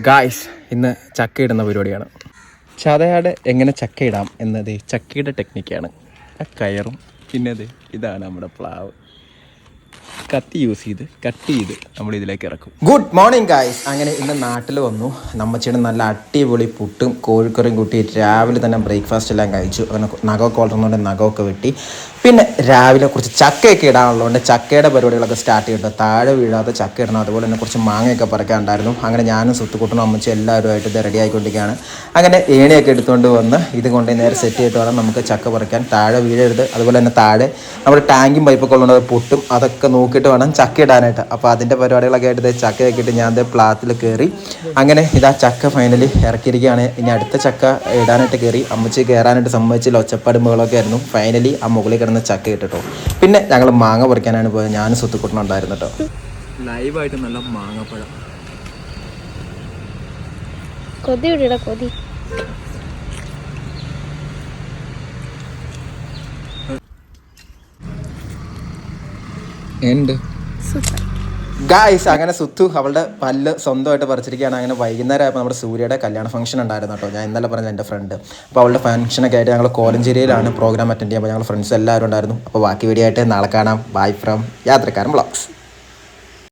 Guys ഇന്ന് ചക്ക ഇടുന്ന പരിപാടിയാണ്. ചതയാട് എങ്ങനെ ചക്ക ഇടാം എന്നത് ചക്കയുടെ ടെക്നിക്കാണ്. ആ കയറും. പിന്നെ അത് ഇതാണ് നമ്മുടെ പ്ലാവ്. കത്തി യൂസ് ചെയ്ത് കട്ട് ചെയ്ത് നമ്മൾ ഇതിലേക്ക് ഇറക്കും. ഗുഡ് മോർണിംഗ് ഗായ്സ് അങ്ങനെ ഇന്ന് നാട്ടിൽ വന്നു. നമ്മച്ചിയുടെ നല്ല അടിപൊളി പുട്ടും കോഴിക്കറിയും കൂട്ടി രാവിലെ തന്നെ ബ്രേക്ക്ഫാസ്റ്റ് എല്ലാം കഴിച്ചു. അങ്ങനെ നഖമൊക്കെ വളർന്നുകൊണ്ട് നഖമൊക്കെ വെട്ടി. പിന്നെ രാവിലെ കുറച്ച് ചക്കയൊക്കെ ഇടാനുള്ളതുകൊണ്ട് ചക്കയുടെ പരിപാടികളൊക്കെ സ്റ്റാർട്ട് ചെയ്തിട്ട് താഴെ വീഴാതെ ചക്ക ഇടണം. അതുപോലെ തന്നെ കുറച്ച് മാങ്ങയൊക്കെ പറിക്കാനുണ്ടായിരുന്നു അങ്ങനെ ഞാനും സുത്തുക്കുട്ടനും അമ്മച്ചും എല്ലാവരുമായിട്ട് ഇത് റെഡി ആയിക്കൊണ്ടിരിക്കുകയാണ്. അങ്ങനെ ഏണിയൊക്കെ എടുത്തുകൊണ്ട് വന്ന് ഇത് കൊണ്ട് നേരെ സെറ്റ് ചെയ്തിട്ട് വേണം നമുക്ക് ചക്ക പറിക്കാൻ. താഴെ വീഴരുത്. അതുപോലെ തന്നെ താഴെ നമ്മുടെ ടാങ്കും പൈപ്പൊക്കെ ഉള്ളത് പൊട്ടും. അതൊക്കെ നോക്കിയിട്ട് വേണം ചക്ക ഇടാനായിട്ട്. അപ്പോൾ അതിന്റെ പരിപാടികളൊക്കെ ആയിട്ട് ചക്കയൊക്കെ ഇട്ട് ഞാൻ പ്ലാത്തിൽ കയറി. അങ്ങനെ ഇതാ ചക്ക ഫൈനലി ഇറക്കിയിരിക്കുകയാണ്. ഇനി അടുത്ത ചക്ക ഇടാനായിട്ട് കയറി. അമ്മച്ചി കയറാനായിട്ട് സമ്മതിച്ചില്ല. ഒച്ചപ്പാടും ആയിരുന്നു. ഫൈനലി ആ മുകളിൽ കിടന്ന് ചക്ക ഇട്ടിട്ടോ. പിന്നെ ഞങ്ങൾ മാങ്ങ പറിക്കാനാണ് പോയത്. ഞാനും സുത്തുക്കുട്ടനുണ്ടായിരുന്നു കേട്ടോ ലൈവായിട്ട് നല്ല മാങ്ങപ്പഴം. കൊതി വിടടാ കൊതി. എന്ത്? സൂപ്പർ ഗായ്സ് അങ്ങനെ സുത്തു അവളുടെ പല്ല് സ്വന്തമായിട്ട് പറിച്ചിരിക്കുകയാണ്. അങ്ങനെ വൈകുന്നേരം ആയപ്പോൾ നമ്മുടെ സൂര്യയുടെ കല്യാണ ഫംഗ്ഷൻ ഉണ്ടായിരുന്നു കേട്ടോ. ഞാൻ ഇന്നലെ പറഞ്ഞ എന്റെ ഫ്രണ്ട് അപ്പോൾ അവളുടെ ഫംഗ്ഷനൊക്കെ ആയിട്ട് ഞങ്ങൾ കോലഞ്ചേരിയിലാണ് പ്രോഗ്രാം അറ്റൻഡ് ചെയ്യുമ്പോൾ ഞങ്ങൾ ഫ്രണ്ട്സ് എല്ലാവരും ഉണ്ടായിരുന്നു. അപ്പോൾ ബാക്കി വീഡിയോ ആയിട്ട് നാളെ കാണാം. ബൈ ഫ്രം യാത്രക്കാരൻ ബ്ലോഗ്സ്